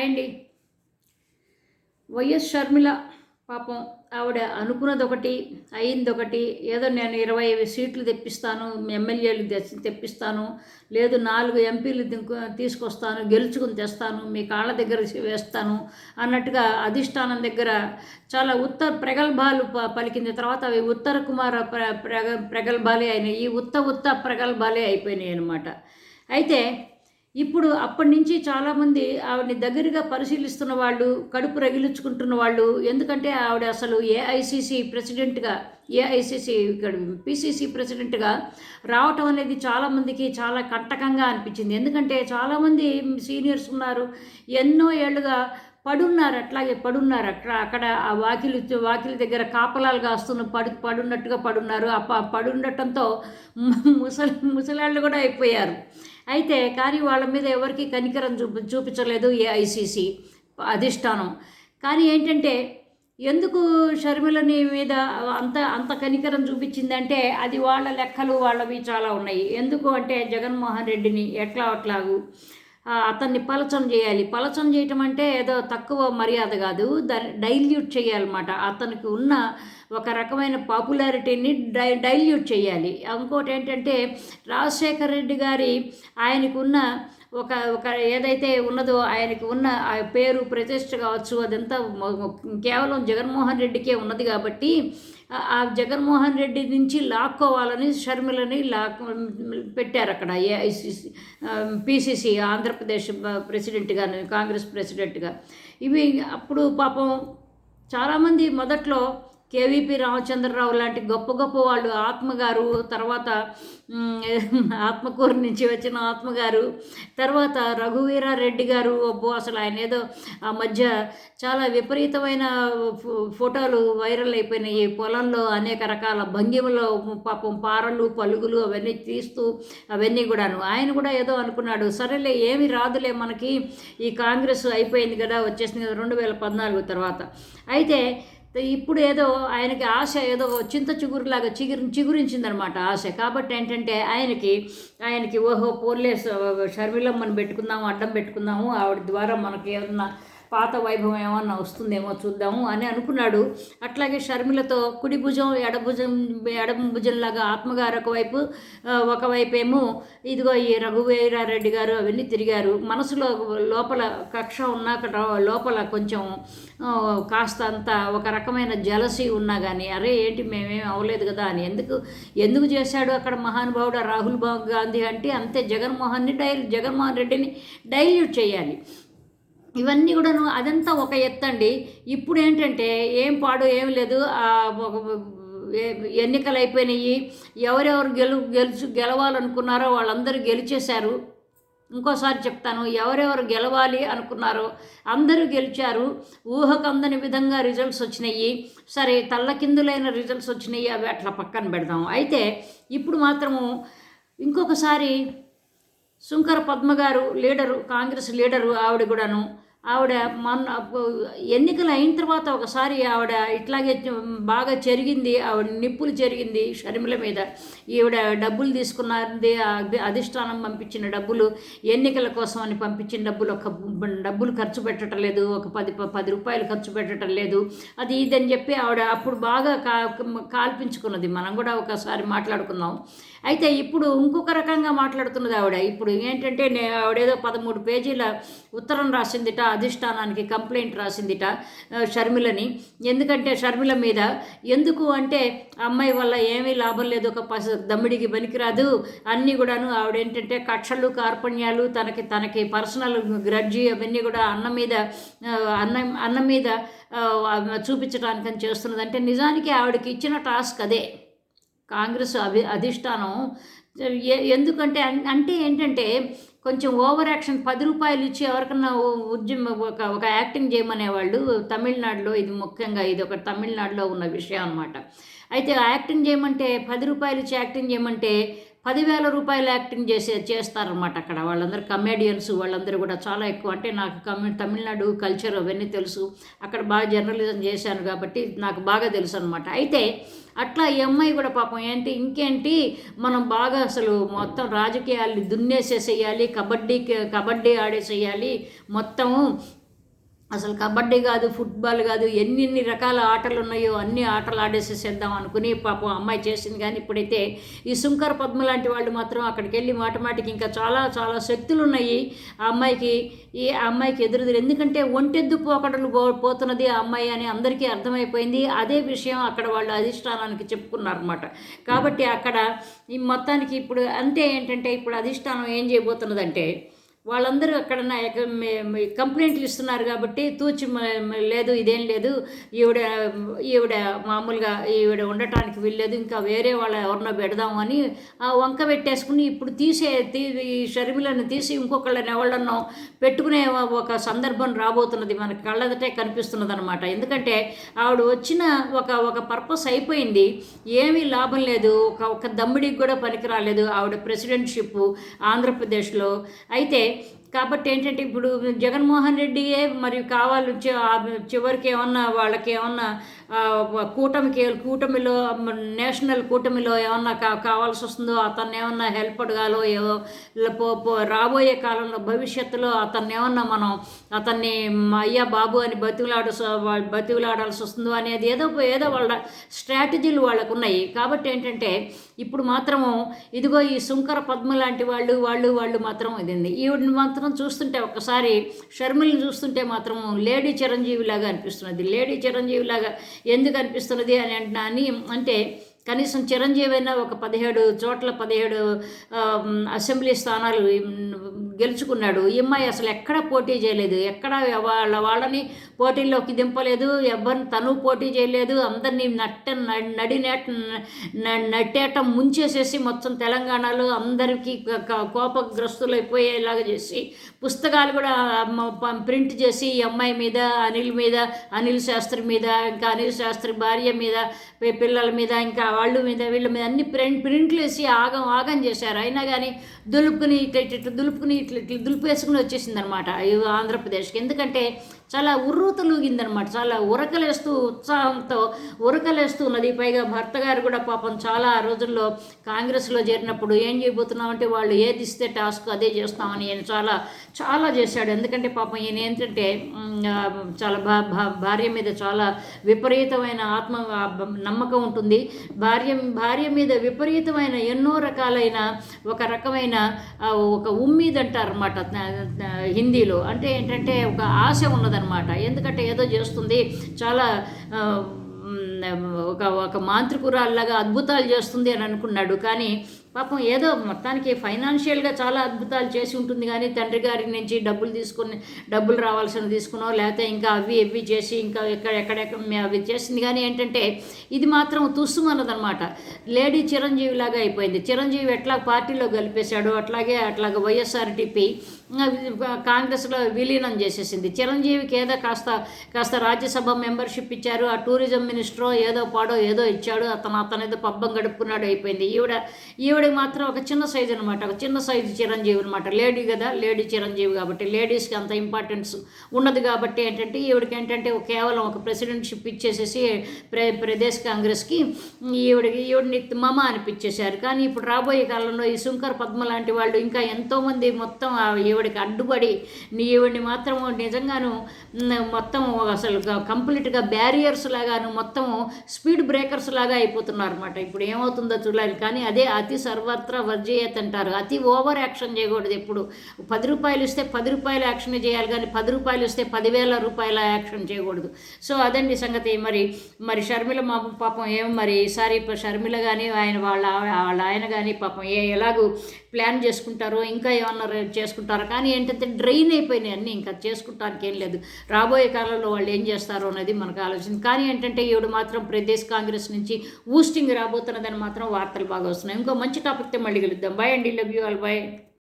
Hi అండి YS Sharmila పాపం ఆవిడ అనుకున్నది ఒకటి అయింది ఒకటి ఏదో నేను ఇరవై సీట్లు తెప్పిస్తాను ఎమ్మెల్యేలు తెప్పిస్తాను లేదు నాలుగు ఎంపీలు తీసుకొస్తాను గెలుచుకుని తెస్తాను మీ కాళ్ళ దగ్గర వేస్తాను అన్నట్టుగా అధిష్టానం దగ్గర చాలా ఉత్తర ప్రగల్భాలు ప- తర్వాత అవి ఉత్తర కుమార ప్ర ప్రగ ప్రగల్భాలే అయినాయి. ఈ ఉత్త ఉత్త ప్రగల్భాలే అయిపోయినాయి అనమాట అయితే ఇప్పుడు అప్పటి నుంచి చాలామంది ఆవిడని దగ్గరగా పరిశీలిస్తున్న వాళ్ళు కడుపు రగిలించుకుంటున్న వాళ్ళు ఎందుకంటే ఆవిడ అసలు ఏఐసిసి ప్రెసిడెంట్గా ఏఐసిసి ఇక్కడ పిసిసి ప్రెసిడెంట్గా రావటం అనేది చాలామందికి చాలా కంటకంగా అనిపించింది. ఎందుకంటే చాలామంది సీనియర్స్ ఉన్నారు ఎన్నో ఏళ్ళుగా పడున్నారు అట్లాగే పడున్నారు. అట్లా అక్కడ ఆ వాకిలి వాకిలి దగ్గర కాపలాలు కాస్తున్న పడు పడున్నట్టుగా పడున్నారు. ఆ పడుండటంతో ముసలి ముసలాళ్ళు కూడా అయిపోయారు. అయితే కానీ వాళ్ళ మీద ఎవరికి కనికరం చూపి చూపించలేదు ఏఐసిసి అధిష్టానం. కానీ ఏంటంటే ఎందుకు షర్మిలని మీద అంత అంత కనికరం చూపించిందంటే అది వాళ్ళ లెక్కలు వాళ్ళవి చాలా ఉన్నాయి. ఎందుకు అంటే జగన్మోహన్ రెడ్డిని ఎట్లా అట్లాగు అతన్ని పలచం చేయాలి. పలచం చేయటం అంటే ఏదో తక్కువ మర్యాద కాదు. ద డైల్యూట్ చేయాలన్నమాట. అతనికి ఉన్న ఒక రకమైన పాపులారిటీని డై డైల్యూట్ చేయాలి. ఇంకోటి ఏంటంటే రాజశేఖర రెడ్డి గారి ఆయనకున్న ఒక ఒక ఏదైతే ఉన్నదో ఆయనకు ఉన్న ఆ పేరు ప్రతిష్ట కావచ్చు అదంతా కేవలం జగన్మోహన్ రెడ్డికే ఉన్నది కాబట్టి ఆ- ఆ జగన్మోహన్ రెడ్డి నుంచి లాక్కోవాలని షర్మిలని లాక్ పెట్టారు అక్కడ ఏఐసిసి పిసిసి ఆంధ్రప్రదేశ్ ప్రెసిడెంట్గా కాంగ్రెస్ ప్రెసిడెంట్గా. ఇవి అప్పుడు పాపం చాలామంది మొదట్లో కేవీపీ రామచంద్రరావు లాంటి గొప్ప గొప్ప వాళ్ళు ఆత్మగారు తర్వాత ఆత్మకూరు నుంచి వచ్చిన ఆత్మగారు తర్వాత రఘువీరారెడ్డి గారు అబ్బో అసలు ఆయన ఏదో ఆ మధ్య చాలా విపరీతమైన ఫో- ఫోటోలు వైరల్ అయిపోయినాయి. పొలంలో అనేక రకాల భంగిమలో పాపం పారలు పలుగులు అవన్నీ తీస్తూ అవన్నీ కూడాను. ఆయన కూడా ఏదో అనుకున్నాడు సరేలే ఏమి రాదులే మనకి ఈ కాంగ్రెస్ అయిపోయింది కదా వచ్చేసింది కదా రెండు వేల పద్నాలుగు తర్వాత. అయితే ఇప్పుడు ఏదో ఆయనకి ఆశ ఏదో చింత చిగురులాగా చిగురు చిగురించిందనమాట ఆశ. కాబట్టి ఏంటంటే ఆయనకి ఆయనకి ఓహో పోర్లే షర్మిలమ్మని పెట్టుకుందాము అడ్డం పెట్టుకుందాము ఆవిడ ద్వారా మనకి ఏమన్నా పాత వైభవం ఏమన్నా వస్తుందేమో చూద్దాము అని అనుకున్నాడు. అట్లాగే షర్మిలతో కుడి భుజం ఎడభుజం ఎడమ భుజంలాగా ఆత్మగారు ఒకవైపు ఒకవైపేమో ఇదిగో ఈ రఘువీరారెడ్డి గారు అవన్నీ తిరిగారు. మనసులో లోపల కక్ష ఉన్న అక్కడ లోపల కొంచెం కాస్త అంత ఒక రకమైన జలసి ఉన్నా కానీ అరే ఏంటి మేమేం అవ్వలేదు కదా అని ఎందుకు ఎందుకు చేశాడు అక్కడ మహానుభావుడు రాహుల్ గాంధీ అంటే అంతే. జగన్మోహన్ని డైల్ జగన్మోహన్ రెడ్డిని డైల్యూట్ చేయాలి. ఇవన్నీ కూడాను అదంతా ఒక ఎత్తండి. ఇప్పుడు ఏంటంటే ఏం పాడు ఏం లేదు. ఎన్నికలు అయిపోయినాయి ఎవరెవరు గెలు గెలుచు గెలవాలనుకున్నారో వాళ్ళందరూ గెలిచేశారు. ఇంకోసారి చెప్తాను ఎవరెవరు గెలవాలి అనుకున్నారో అందరూ గెలిచారు. ఊహకందని విధంగా రిజల్ట్స్ వచ్చినాయి. సరే తల్లకిందులైన రిజల్ట్స్ వచ్చినాయి. అవి అట్లా పక్కన పెడదాం. అయితే ఇప్పుడు మాత్రము ఇంకొకసారి శుంకర పద్మ గారు లీడరు కాంగ్రెస్ లీడరు ఆవిడ కూడాను ఆవిడ మొన్న ఎన్నికలు అయిన తర్వాత ఒకసారి ఆవిడ ఇట్లాగే బాగా చెరిగింది ఆవిడ నిప్పులు చెరిగింది షర్మిల మీద. ఈవిడ డబ్బులు తీసుకున్నది అధిష్టానం పంపించిన డబ్బులు ఎన్నికల కోసం అని పంపించిన డబ్బులు ఒక డబ్బులు ఖర్చు పెట్టడం లేదు ఒక పది పది రూపాయలు ఖర్చు పెట్టడం లేదు అది ఇదని చెప్పి ఆవిడ అప్పుడు బాగా కా కాల్పించుకున్నది. మనం కూడా ఒకసారి మాట్లాడుకుందాం. అయితే ఇప్పుడు ఇంకొక రకంగా మాట్లాడుతున్నది ఆవిడ. ఇప్పుడు ఏంటంటే నే ఆవిడేదో పదమూడు పేజీల ఉత్తరం రాసిందిట. అధిష్టానానికి కంప్లైంట్ రాసిందిట షర్మిలని. ఎందుకంటే షర్మిల మీద ఎందుకు అంటే అమ్మాయి వల్ల ఏమీ లాభం లేదు ఒక పస దమ్మిడికి పనికిరాదు. అన్నీ కూడాను ఆవిడ ఏంటంటే కక్షలు కార్పణ్యాలు తనకి తనకి పర్సనల్ గ్రడ్జి అవన్నీ కూడా అన్న మీద అన్న అన్నం అన్న మీద ఆ, చూపించడానికని చేస్తున్నది. అంటే నిజానికి ఆవిడకి ఇచ్చిన టాస్క్ అదే. కాంగ్రెస్ అభి అధిష్టానం. ఎందుకంటే అంటే ఏంటంటే కొంచెం ఓవర్ యాక్షన్ పది రూపాయలు ఇచ్చి ఎవరికన్నా ఉద్యమ ఒక ఒక యాక్టింగ్ చేయమనేవాళ్ళు తమిళనాడులో ఇది ముఖ్యంగా ఇది ఒక తమిళనాడులో ఉన్న విషయం అనమాట అయితే ఆ యాక్టింగ్ చేయమంటే పది రూపాయలు ఇచ్చి యాక్టింగ్ చేయమంటే పదివేల రూపాయలు యాక్టింగ్ చేసే చేస్తారనమాట అక్కడ. వాళ్ళందరూ కమేడియన్స్ వాళ్ళందరూ కూడా చాలా ఎక్కువ. అంటే నాకు కమి తమిళనాడు కల్చర్ అవన్నీ తెలుసు. అక్కడ బాగా జర్నలిజం చేశాను కాబట్టి నాకు బాగా తెలుసు అనమాట అయితే అట్లా ఈ అమ్మాయి కూడా పాపం ఏంటి ఇంకేంటి మనం బాగా అసలు మొత్తం రాజకీయాలు దున్నేసేసేయాలి కబడ్డీ కబడ్డీ ఆడేసేయాలి మొత్తం అసలు కబడ్డీ కాదు ఫుట్బాల్ కాదు ఎన్ని ఎన్ని రకాల ఆటలు ఉన్నాయో అన్ని ఆటలు ఆడేసేసేద్దాం అనుకుని పాపం అమ్మాయి చేసింది. కానీ ఇప్పుడైతే ఈ శుంకర పద్మ లాంటి వాళ్ళు మాత్రం అక్కడికి వెళ్ళి మాటమాటికి ఇంకా చాలా చాలా శక్తులు ఉన్నాయి ఆ అమ్మాయికి ఈ అమ్మాయికి ఎదురుదురు. ఎందుకంటే ఒంటెద్దు పోకడలు పో పోతున్నది ఆ అమ్మాయి అని అందరికీ అర్థమైపోయింది. అదే విషయం అక్కడ వాళ్ళు అధిష్టానానికి చెప్పుకున్నారనమాట కాబట్టి అక్కడ ఈ మొత్తానికి ఇప్పుడు అంతే ఏంటంటే ఇప్పుడు అధిష్టానం ఏం చేయబోతున్నదంటే వాళ్ళందరూ అక్కడ కంప్లైంట్లు ఇస్తున్నారు కాబట్టి తూచి లేదు ఇదేం లేదు. ఈవిడ ఈవిడ మామూలుగా ఈవిడ ఉండటానికి వీల్లేదు. ఇంకా వేరే వాళ్ళ ఎవరినో పెడదామని ఆ వంక పెట్టేసుకుని ఇప్పుడు తీసే తీ ఈ షర్మిలను తీసి ఇంకొకళ్ళని ఎవళ్ళనో పెట్టుకునే ఒక సందర్భం రాబోతున్నది. మనకి కళ్ళదటే కనిపిస్తున్నది అనమాట ఎందుకంటే ఆవిడ వచ్చిన ఒక ఒక పర్పస్ అయిపోయింది. ఏమీ లాభం లేదు. ఒక ఒక దమ్మిడికి కూడా పనికి రాలేదు ఆవిడ ప్రెసిడెంట్షిప్ ఆంధ్రప్రదేశ్లో. అయితే entender కాబట్టి ఏంటంటే ఇప్పుడు జగన్మోహన్ రెడ్డియే మరి కావాలి చివరికి ఏమన్నా వాళ్ళకి ఏమన్నా కూటమికి కూటమిలో నేషనల్ కూటమిలో ఏమన్నా కా కావాల్సి వస్తుందో అతన్ని ఏమన్నా హెల్ప్ అడగాలో ఏవో పో- రాబోయే కాలంలో భవిష్యత్తులో అతన్ని ఏమన్నా మనం అతన్ని అయ్యా బాబు అని బతికులాడ బతికులాడాల్సి వస్తుందో అనేది ఏదో ఏదో వాళ్ళ స్ట్రాటజీలు వాళ్ళకు ఉన్నాయి కాబట్టి ఏంటంటే ఇప్పుడు మాత్రము ఇదిగో ఈ శుంకర పద్మ లాంటి వాళ్ళు వాళ్ళు వాళ్ళు మాత్రం ఇది ఈవిడ మాత్రం చూస్తుంటే ఒక్కసారి షర్మిల్ని చూస్తుంటే మాత్రం లేడీ చిరంజీవి లాగా అనిపిస్తున్నది. లేడీ చిరంజీవి లాగా ఎందుకు అనిపిస్తున్నది అని అంటున్నా అని అంటే కనీసం చిరంజీవి అయినా ఒక పదిహేడు చోట్ల పదిహేడు అసెంబ్లీ స్థానాలు గెలుచుకున్నాడు. ఈ అమ్మాయి అసలు ఎక్కడ పోటీ చేయలేదు? ఎక్కడ వాళ్ళ వాళ్ళని పోటీల్లోకి దింపలేదు? ఎవరిని తను పోటీ చేయలేదు? అందరినీ నట్ట న- నడి నట్టేట ముంచేసేసి మొత్తం తెలంగాణలో అందరికీ క- క- కోపగ్రస్తులైపోయేలాగా చేసి పుస్తకాలు కూడా ప్రింట్ చేసి ఈ అమ్మాయి మీద అనిల్ మీద అనిల్ శాస్త్రి మీద ఇంకా అనిల్ శాస్త్రి భార్య మీద పిల్లల మీద ఇంకా వాళ్ళు మీద వీళ్ళ మీద అన్ని ప్రింట్ ప్రింట్లు వేసి ఆగం ఆగం చేశారు. అయినా కానీ దులుపుకుని ఇట్లా ఇట్లా ఇట్లా దులుపుకుని ఇట్లా ఇట్లా దులిపేసుకుని వచ్చేసింది అనమాట ఆంధ్రప్రదేశ్కి. ఎందుకంటే చాలా ఉర్రూతలూగిందనమాట చాలా ఉరకలేస్తూ ఉత్సాహంతో ఉరకలేస్తూ ఉన్నది. పైగా భర్త గారు కూడా పాపం చాలా ఆ రోజుల్లో కాంగ్రెస్లో చేరినప్పుడు ఏం చేయబోతున్నాం అంటే వాళ్ళు ఏది ఇస్తే టాస్క్ అదే చేస్తామని ఆయన చాలా చాలా చేశాడు. ఎందుకంటే పాపం ఈయన ఏంటంటే చాలా భా భా- భార్య మీద చాలా విపరీతమైన ఆత్మ నమ్మకం ఉంటుంది. భార్య భార్య మీద విపరీతమైన ఎన్నో రకాలైన ఒక రకమైన ఒక ఉమ్మీద్ అంటారు అనమాట హిందీలో. అంటే ఏంటంటే ఒక ఆశ అనమాట ఎందుకంటే ఏదో చేస్తుంది. చాలా ఒక ఒక మాంత్రికురాల్లాగా అద్భుతాలు చేస్తుంది అని అనుకున్నాడు. కానీ పాపం ఏదో మొత్తానికి ఫైనాన్షియల్గా చాలా అద్భుతాలు చేసి ఉంటుంది. కానీ తండ్రి గారి నుంచి డబ్బులు తీసుకుని డబ్బులు రావాల్సిన తీసుకునో లేకపోతే ఇంకా అవి ఇవి చేసి ఇంకా ఎక్కడ ఎక్కడెక్కడ అవి చేసింది. కానీ ఏంటంటే ఇది మాత్రం తుస్సుమన్నదనమాట లేడీ చిరంజీవి లాగా అయిపోయింది. చిరంజీవి ఎట్లా పార్టీలో కలిపేశాడు అట్లాగే అట్లాగే వైఎస్ఆర్టీపీ కాంగ్రెస్లో విలీనం చేసేసింది. చిరంజీవికి ఏదో కాస్త కాస్త రాజ్యసభ మెంబర్షిప్ ఇచ్చారు. ఆ టూరిజం మినిస్టర్ ఏదో పాడో ఏదో ఇచ్చాడు. అతను అతను ఏదో పబ్బం గడుపుకున్నాడు అయిపోయింది. ఈవిడ ఈవిడకి మాత్రం ఒక చిన్న సైజు అనమాట ఒక చిన్న సైజు చిరంజీవి అనమాట లేడీ కదా లేడీ చిరంజీవి కాబట్టి. లేడీస్కి అంత ఇంపార్టెన్స్ ఉన్నది కాబట్టి ఏంటంటే ఈవిడకి ఏంటంటే కేవలం ఒక ప్రెసిడెంట్షిప్ ఇచ్చేసేసి ప్ర ప్రదేశ్ కాంగ్రెస్కి ఈవిడకి ఈవిడిని మమ అనిపించేశారు. కానీ ఇప్పుడు రాబోయే కాలంలో ఈ శుంకర్ పద్మ లాంటి వాళ్ళు ఇంకా ఎంతోమంది మొత్తం ఆ దేవుడికి అడ్డుపడి నీవుడిని మాత్రము మాత్రం నిజంగాను మొత్తం అసలు కంప్లీట్గా బ్యారియర్స్ లాగాను మొత్తం స్పీడ్ బ్రేకర్స్ లాగా అయిపోతున్నారు అనమాట ఇప్పుడు ఏమవుతుందో చూడాలి. కానీ అదే అతి సర్వత్రా వర్జయత్ అంటారు. అతి ఓవర్ యాక్షన్ చేయకూడదు ఎప్పుడు. పది రూపాయలు ఇస్తే పది రూపాయలు యాక్షన్ చేయాలి కానీ పది రూపాయలు ఇస్తే పదివేల రూపాయల యాక్షన్ చేయకూడదు. సో అదండి సంగతి. మరి మరి షర్మిల మా పాపం ఏం మరి ఈసారి షర్మిల కానీ ఆయన వాళ్ళ వాళ్ళ ఆయన కానీ పాపం ఏ ఎలాగూ ప్లాన్ చేసుకుంటారో ఇంకా ఏమన్నా చేసుకుంటారో? కానీ ఏంటంటే డ్రైన్ అయిపోయినాయి అన్నీ ఇంకా చేసుకుంటానికి ఏం లేదు. రాబోయే కాలంలో వాళ్ళు ఏం చేస్తారో అనేది మనకు ఆలోచన. కానీ ఏంటంటే ఈవిడ మాత్రం ప్రదేశ్ కాంగ్రెస్ నుంచి ఊస్టింగ్ రాబోతున్నదని మాత్రం వార్తలు బాగా వస్తున్నాయి. ఇంకో మంచి టాపిక్తో మళ్ళీ కలుద్దాం. బాయ్ అండి. Love you all bye